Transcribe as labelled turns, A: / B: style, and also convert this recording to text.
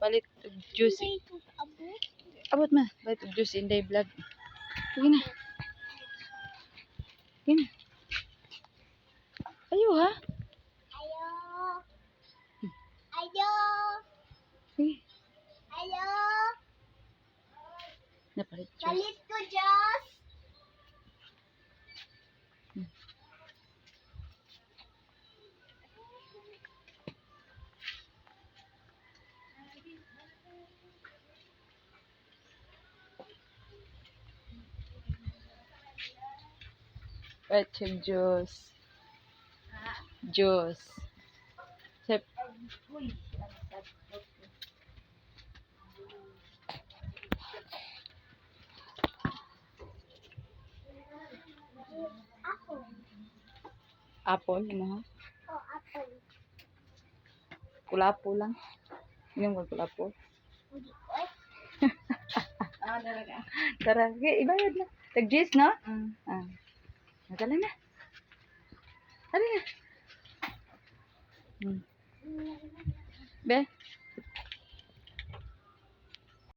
A: Balit og juice. Abot ma. Balit og juice inday vlog. Sige na. Sige na. Ayo ha.
B: Ayo. Ayo.
A: Sige.
B: Ayo.
A: Napalit juice.
B: Galit ko, Diyos.
A: Balit siya juice. Juice. Sep. Apple, ano ha?
B: Oh, ako.
A: Kulapo lang. Yung wag kulapo.
C: Ah, talaga.
A: Tara, sige, ibayad na. Tag-juice, no?
C: Mm.
A: Ah. Nadala na. Dali na. Hmm. Be,